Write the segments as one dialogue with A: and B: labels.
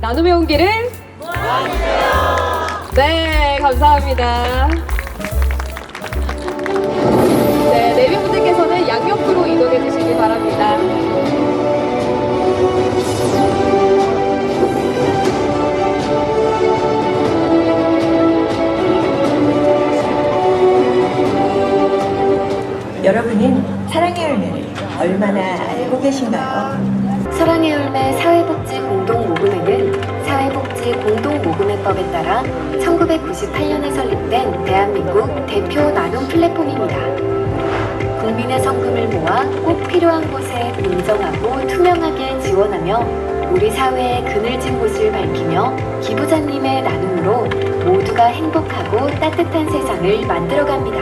A: 나눔의 온기를 네, 감사합니다. 네, 네 명 분들께서는 양옆으로 이동해 주시기 바랍니다.
B: 여러분은 사랑의 열매를 얼마나 알고 계신가요?
C: 사랑의 열매 사회복지 사회복지 공동 모금회법에 따라 1998년에 설립된 대한민국 대표 나눔 플랫폼입니다. 국민의 성금을 모아 꼭 필요한 곳에 공정하고 투명하게 지원하며 우리 사회의 그늘진 곳을 밝히며 기부자님의 나눔으로 모두가 행복하고 따뜻한 세상을 만들어갑니다.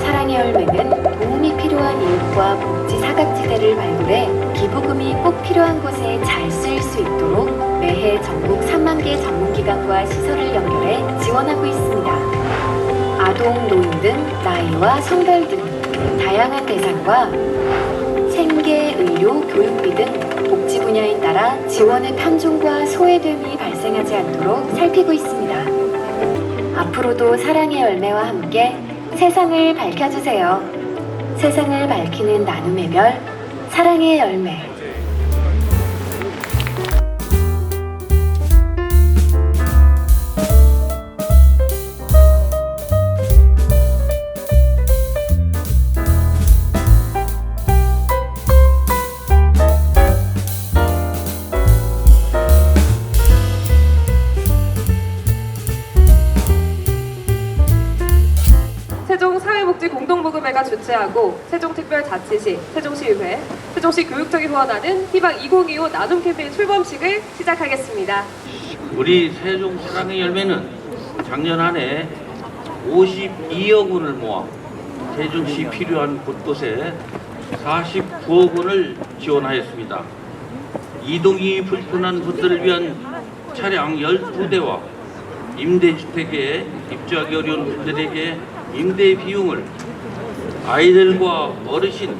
C: 사랑의 열매는 도움이 필요한 이웃과 복지 사각지대를 발굴해 기부금이 꼭 필요한 곳에 잘 쓰일 수 있도록 매해 전국 3만 개 전문기관과 시설을 연결해 지원하고 있습니다. 아동, 노인 등 나이와 성별 등 다양한 대상과 생계, 의료, 교육비 등 복지 분야에 따라 지원의 편중과 소외됨이 발생하지 않도록 살피고 있습니다. 앞으로도 사랑의 열매와 함께 세상을 밝혀주세요. 세상을 밝히는 나눔의 별, 사랑의 열매.
A: 세종사회복지 공동모금회가 주최하고 세종특별자치시, 세종시의회, 세종시 교육청이 후원하는 희망 2025 나눔 캠페인 출범식을 시작하겠습니다.
D: 우리 세종 사랑의 열매는 작년 한해 52억 원을 모아 세종시 필요한 곳곳에 49억 원을 지원하였습니다. 이동이 불편한 분들을 위한 차량 12대와 임대주택에 입주하기 어려운 분들에게 임대 비용을 아이들과 어르신,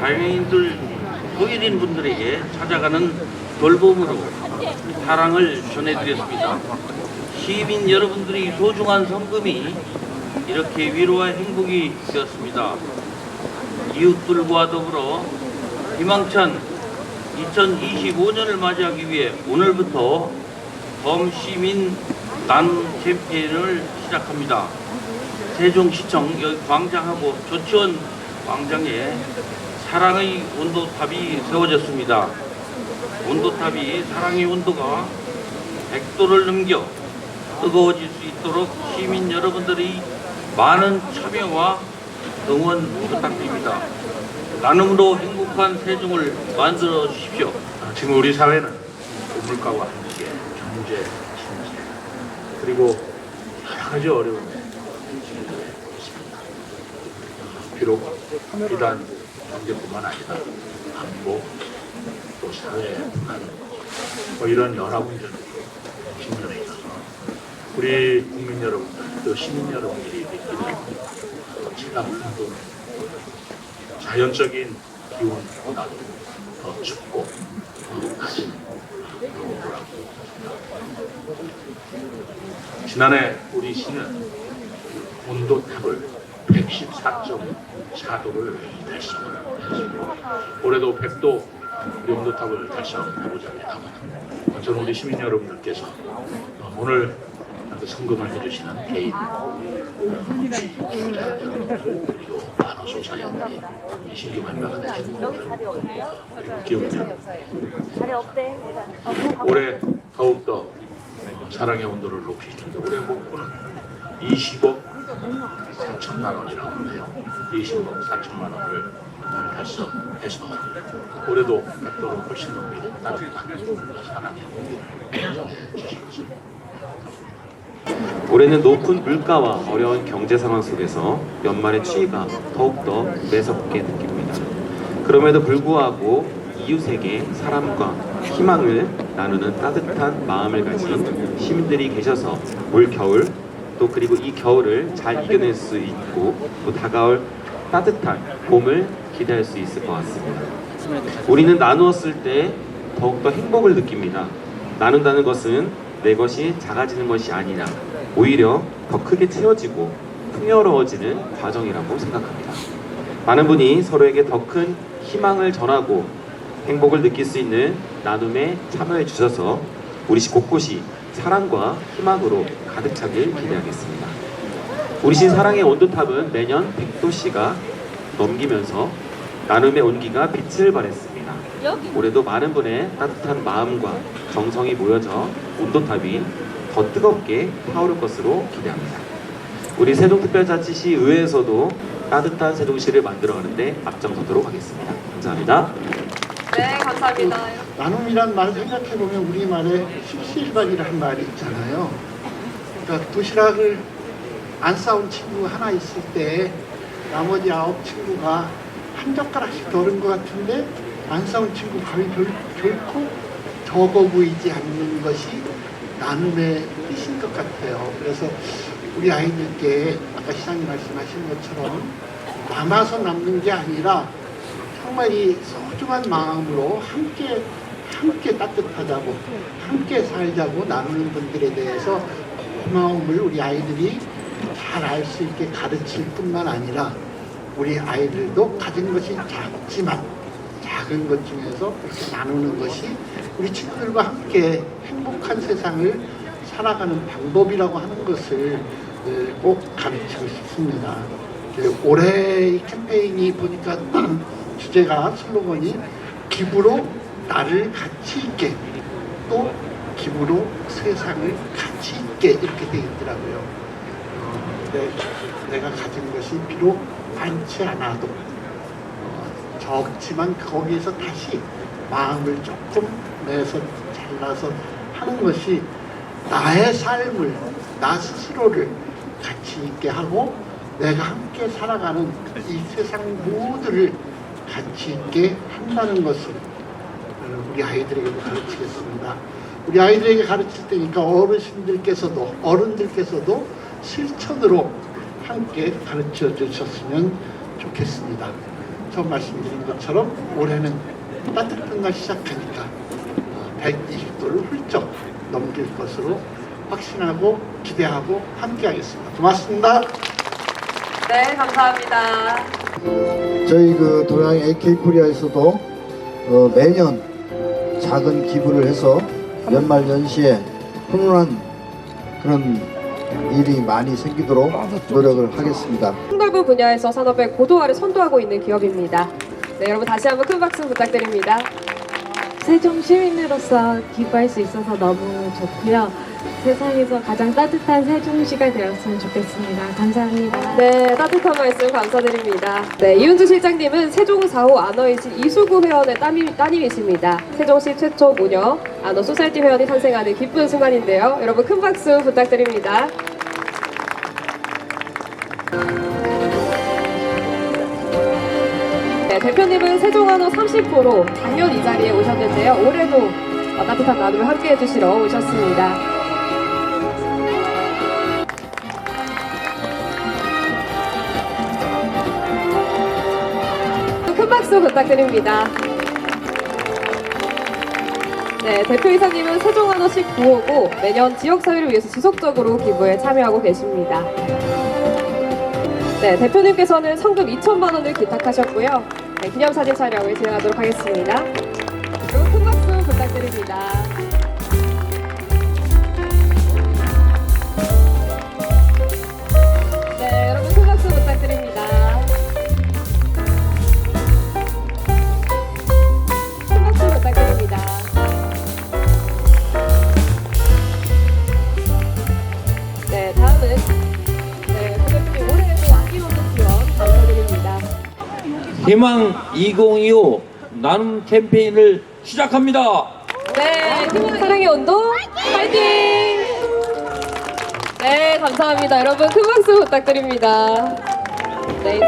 D: 장애인들, 소외된 분들에게 찾아가는 돌봄으로 사랑을 전해드렸습니다. 시민 여러분들이 소중한 성금이 이렇게 위로와 행복이 되었습니다. 이웃들과 더불어 희망찬 2025년을 맞이하기 위해 오늘부터 범시민 나눔 캠페인을 시작합니다. 세종시청 여기 광장하고 조치원 광장에 사랑의 온도탑이 세워졌습니다. 온도탑이 사랑의 온도가 100도를 넘겨 뜨거워질 수 있도록 시민 여러분들이 많은 참여와 응원 부탁드립니다. 나눔으로 행복한 세종을 만들어 주십시오.
E: 아, 지금 우리 사회는 물가와 함께 경제, 신체 그리고 여러 가지 어려움에 있습니다. 비록 비단 경제뿐만 아니라 안보 또 사회 뭐 이런 여러 문제도 직면해 있어서 우리 국민 여러분들 또 시민 여러분들이 느끼는 체감 운동 자연적인 기온보다도 더 춥고 더 낮은 그런 거라고. 지난해 우리 시는 온도탑을 114.4도를 달성을 했습니다. 올해도 100도 우리 온도탑을 달성해보자 합니다. 저는 우리 시민 여러분들께서 어, 오늘 그 성금을 해주시는 개인, 그리고 만호소사연들이 신규 발표가 되시는 분들 그리고 기업들 올해 더욱더 사랑의 온도를 높이시는데 올해 목표는 20억 4천만 원이라고 하네요. 20억 4천만 원을 달성해서 올해도 각도로 훨씬 높이 온도를 주시겠습니다.
F: 올해는 높은 물가와 어려운 경제 상황 속에서 연말의 추위가 더욱더 매섭게 느낍니다. 그럼에도 불구하고 이웃에게 사랑과 희망을 나누는 따뜻한 마음을 가진 시민들이 계셔서 올 겨울 또 그리고 이 겨울을 잘 이겨낼 수 있고 또 다가올 따뜻한 봄을 기대할 수 있을 것 같습니다. 우리는 나누었을 때 더욱더 행복을 느낍니다. 나눈다는 것은 내 것이 작아지는 것이 아니라 오히려 더 크게 채워지고 풍요로워지는 과정이라고 생각합니다. 많은 분이 서로에게 더 큰 희망을 전하고 행복을 느낄 수 있는 나눔에 참여해 주셔서 우리 시 곳곳이 사랑과 희망으로 가득 차길 기대하겠습니다. 우리 시 사랑의 온도탑은 매년 100도씨가 넘기면서 나눔의 온기가 빛을 발했습니다. 올해도 많은 분의 따뜻한 마음과 정성이 모여져 온도탑이 더 뜨겁게 타오를 것으로 기대합니다. 우리 세종특별자치시 의회에서도 따뜻한 세종시를 만들어가는데 앞장서도록 하겠습니다. 감사합니다.
A: 네, 감사합니다.
G: 나눔이란 말을 생각해보면 우리말에 십시일반이라는 말이 있잖아요. 그러니까 도시락을 안 싸운 친구 하나 있을 때 나머지 아홉 친구가 한 젓가락씩 덜은 것 같은데 안 싸운 친구 밥이 결, 결코 적어 보이지 않는 것이 나눔의 뜻인 것 같아요. 그래서 우리 아이들께 아까 시장님 말씀하신 것처럼 남아서 남는 게 아니라 정말 이 소중한 마음으로 함께 함께 따뜻하자고 함께 살자고 나누는 분들에 대해서 고마움을 우리 아이들이 잘 알 수 있게 가르칠 뿐만 아니라 우리 아이들도 가진 것이 작지만 작은 것 중에서 그렇게 나누는 것이 우리 친구들과 함께 행복한 세상을 살아가는 방법이라고 하는 것을 어, 꼭 가르치고 싶습니다. 그 올해 이 캠페인이 보니까 주제가 슬로건이 기부로 나를 가치 있게 또 기부로 세상을 가치 있게 이렇게 돼 있더라고요. 어, 내, 내가 가진 것이 비록 많지 않아도 어, 적지만 거기에서 다시 마음을 조금 내서 잘라서 하는 것이 나의 삶을 나 스스로를 가치 있게 하고 내가 함께 살아가는 이 세상 모두를 가치 있게 한다는 것을 어, 우리 아이들에게도 가르치겠습니다. 우리 아이들에게 가르칠 때니까 어르신들께서도 어른들께서도 실천으로 함께 가르쳐 주셨으면 좋겠습니다. 처음 말씀드린 것처럼 올해는 따뜻한 날 시작하니까 120도를 훌쩍 넘길 것으로 확신하고 기대하고 함께하겠습니다. 고맙습니다.
A: 네, 감사합니다.
H: 저희 그 동양 AK 코리아에서도 어, 매년 작은 기부를 해서 연말 연시에 훈훈한 그런 일이 많이 생기도록 노력을 하겠습니다.
A: 넓은 분야에서 산업의 고도화를 선도하고 있는 기업입니다. 네, 여러분 다시 한번 큰 박수 부탁드립니다.
I: 세종 시민으로서 기부할 수 있어서 너무 좋고요. 세상에서 가장 따뜻한 세종시가 되었으면 좋겠습니다. 감사합니다.
A: 네, 따뜻한 말씀 감사드립니다. 네, 이윤주 실장님은 세종 4호 안어이신 이수구 회원의 따님, 따님이십니다. 세종시 최초 모녀 안어 소살티 회원이 탄생하는 기쁜 순간인데요. 여러분 큰 박수 부탁드립니다. 네, 대표님은 세종안어 30호로 작년 이 자리에 오셨는데요. 올해도 어, 따뜻한 나눔을 함께 해주시러 오셨습니다. 큰 박수 부탁드립니다. 네, 대표이사님은 세종한어씩 9호고 매년 지역사회를 위해서 지속적으로 기부에 참여하고 계십니다. 네, 대표님께서는 성금 2천만 원을 기탁하셨고요. 네, 기념사진 촬영을 진행하도록 하겠습니다. 그리고 큰 박수 부탁드립니다.
J: 희망 2025 나눔 캠페인을 시작합니다.
A: 네, 힘은 사랑의 온도 파이팅! 네, 감사합니다. 여러분 큰 박수 부탁드립니다. 네.